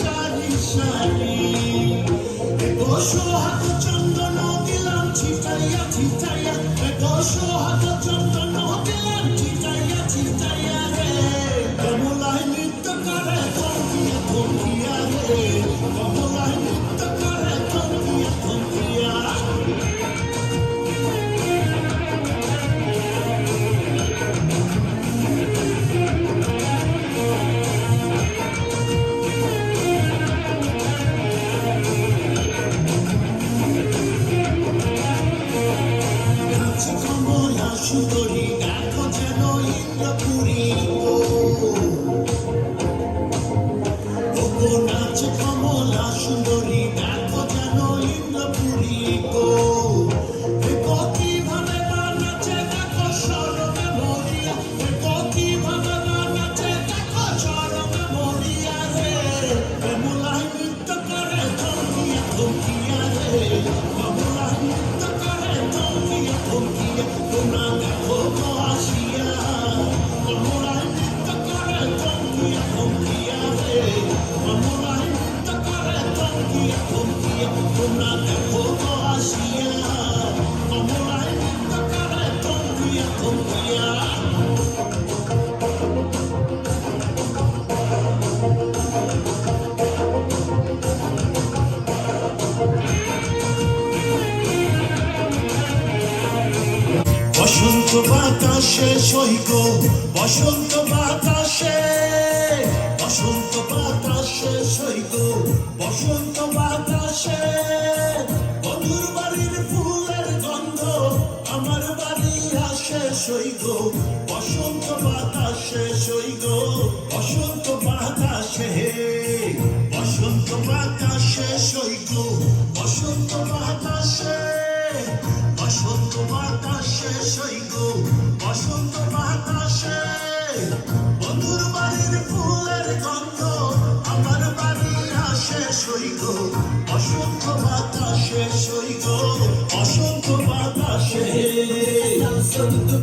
সারি সারি। বসো হাত চন্দন দিলাম ছিটাইয়া ছিটাইয়া। বসো হাত চন্দন দিলাম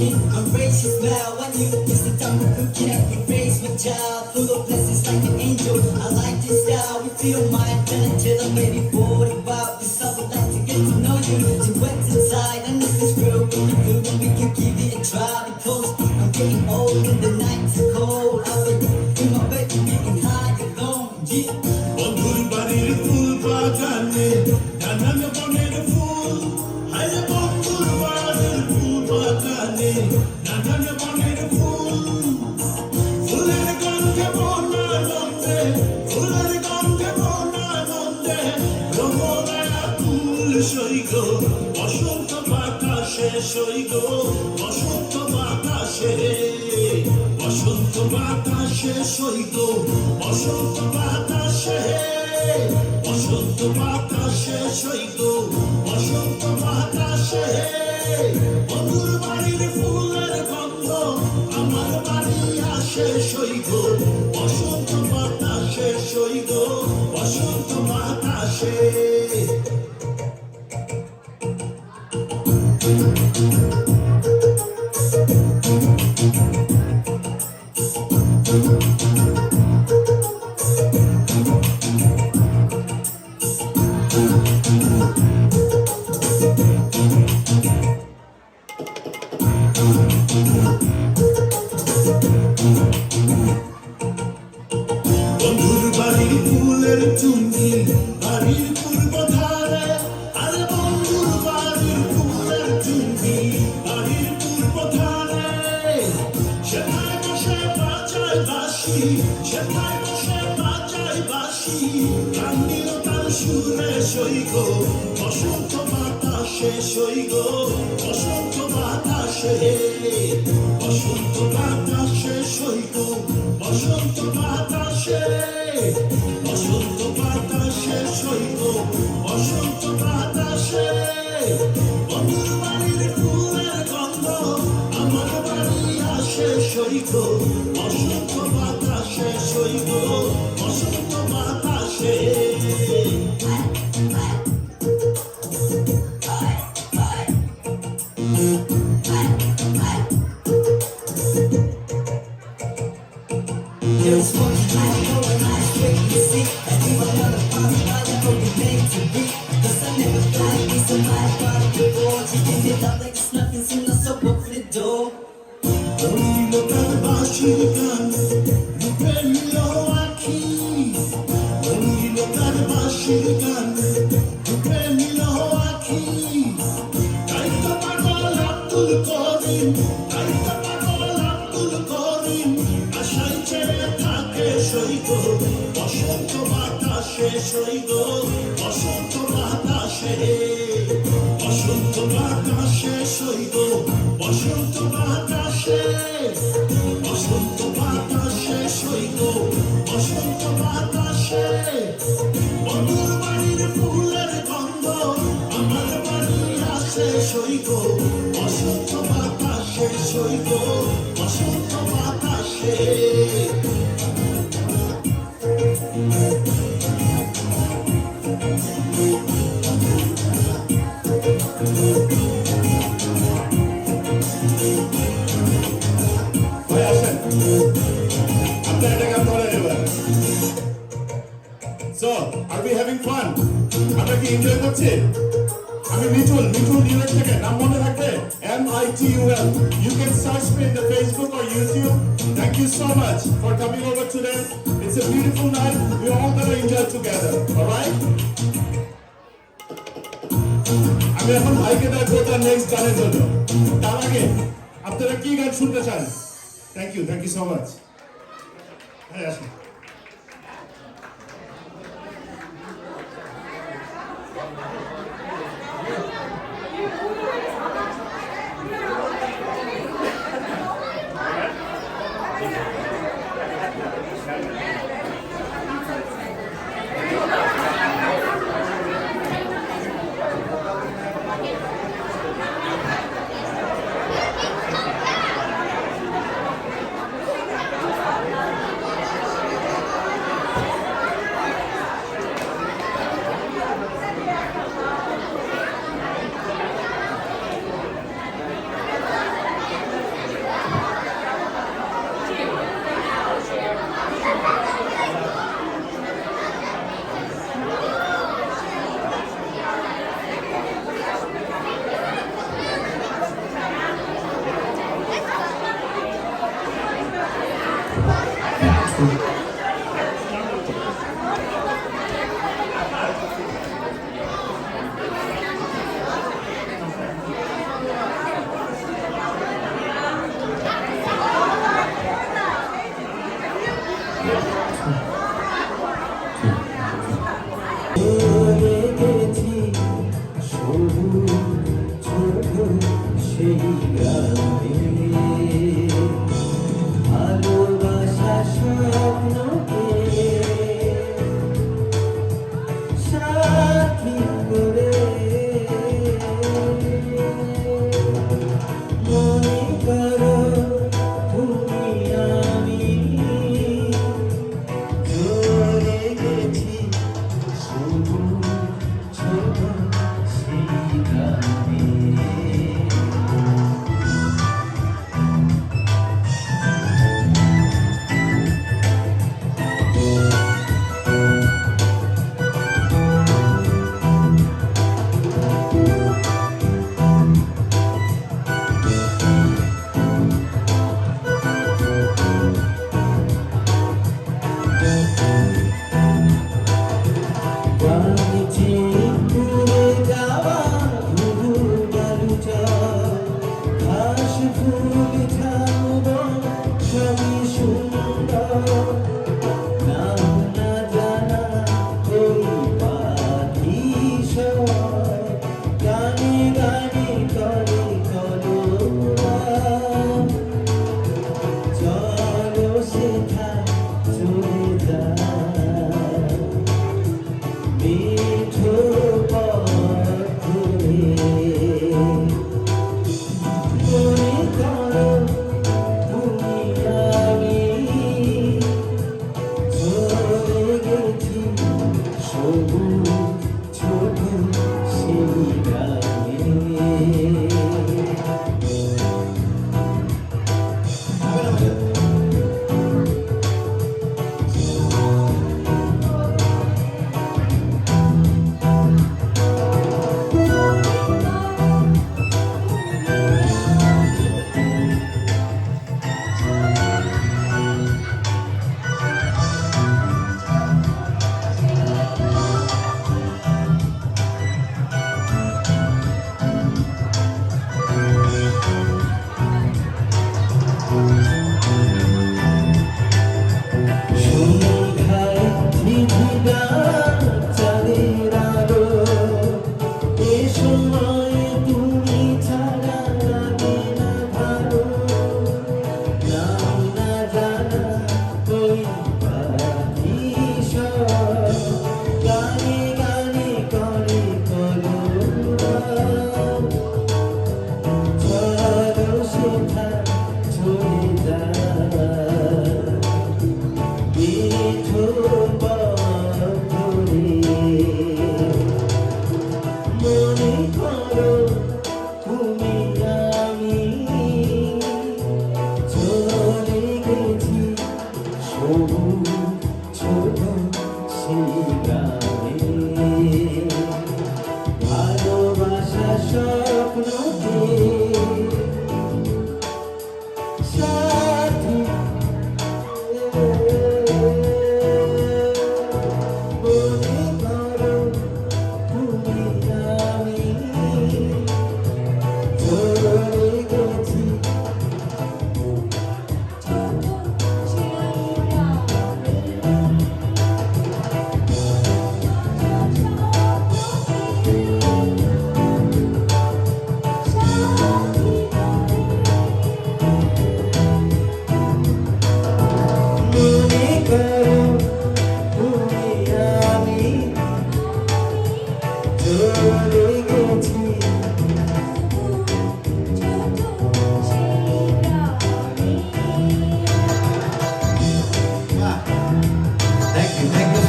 Keep a race your smile when you kiss the tongue, you can't erase my childhood. বসন্ত বাতাসে সৈত বসন্ত বাতাসে। বন্ধুর বাড়ির ফুলের গন্ধ আমার বাড়ি আসে সৈত বসন্ত বাতাসে সৈত বসন্ত বাতাসে। বসন্ত বাতাসে বসন্ত বাতাসে সৈব বসন্ত বাতাসে। বন্ধুর বাড়ির ফুলের গন্ধ, আমার বাড়ি আসে সৈব প্রিয়তার বাসির গানে প্রেমিল আখি। তাই তো পাগল আব্দুল করিম, তাই তো পাগল আব্দুল করিম। আশাই ছেড়ে থাকে সৈক বসন্ত বাতাসে সৈক বসন্ত বাতাসে। বসন্ত বাতাসে সৈক বসন্ত বাতাসে। অসহ্য বাতাসে সইব অসহ্য বাতাসে beautiful night. We're all gonna enjoy together. Alright? আমি এখন ভাইকে দেখব তার নেক্সট গানের জন্য তার আগে আপনারা কি গান শুনতে চান thank you thank you so much হ্যাঁ আসুন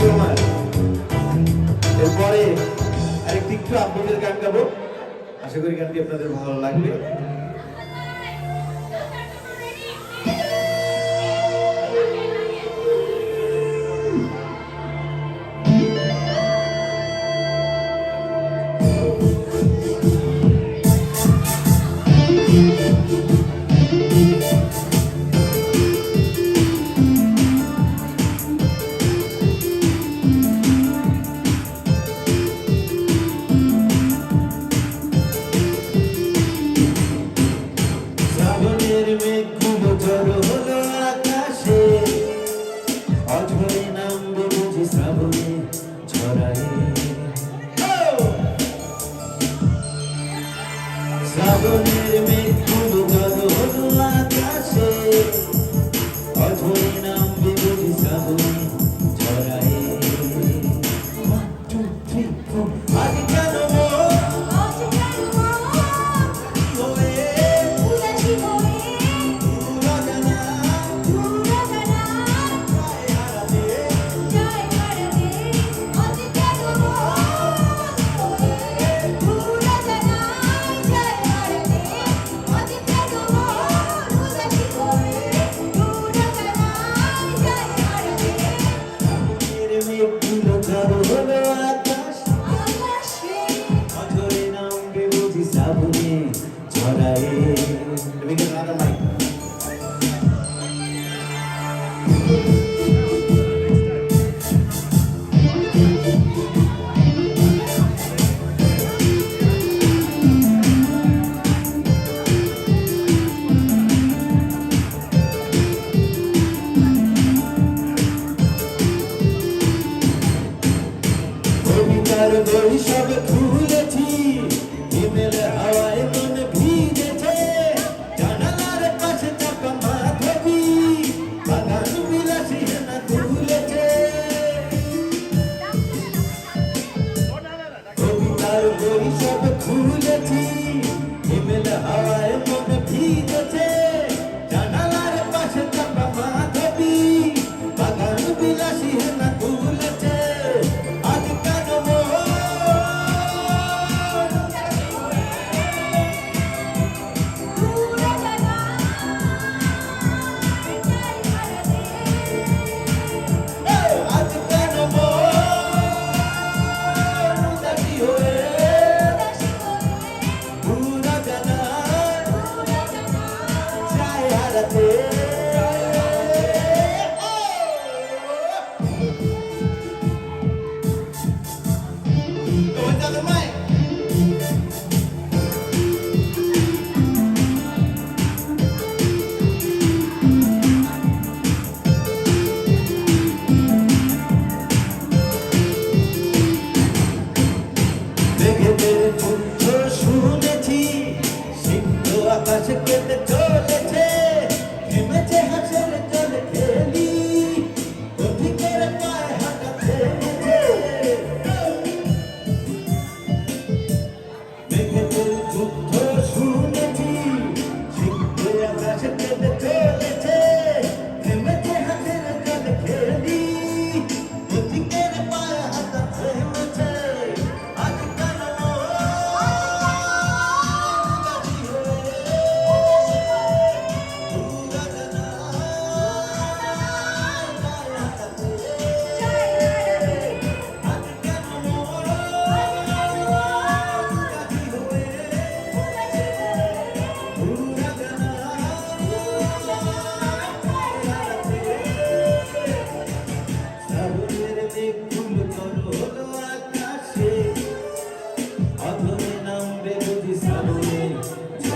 বিদ্যমান এরপরে আরেকটি একটু আপনাদের গান গাবো। আশা করি গানটি আপনাদের ভালো লাগবে। মেঘ কোনো জল হল আকাশে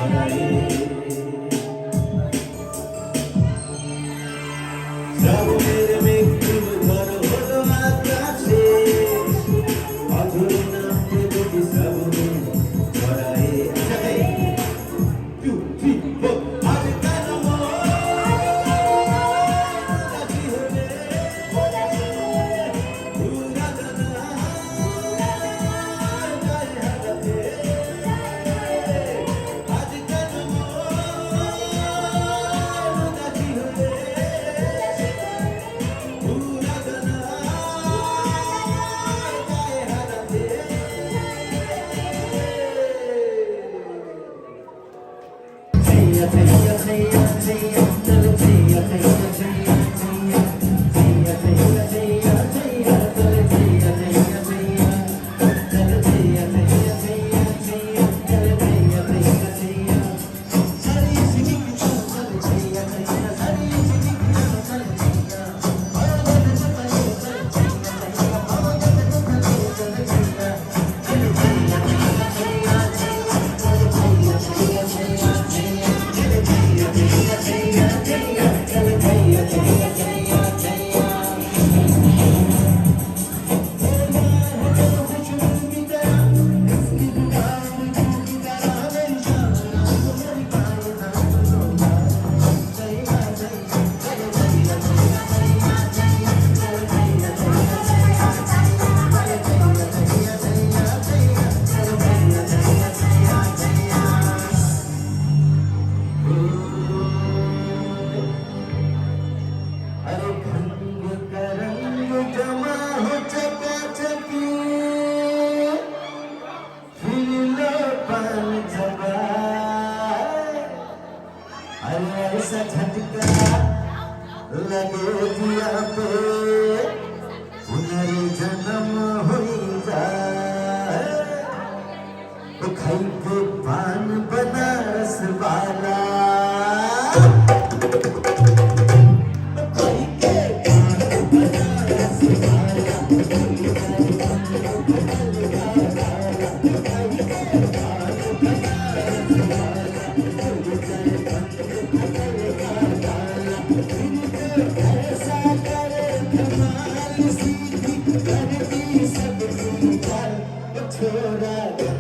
Hallelujah. llorar.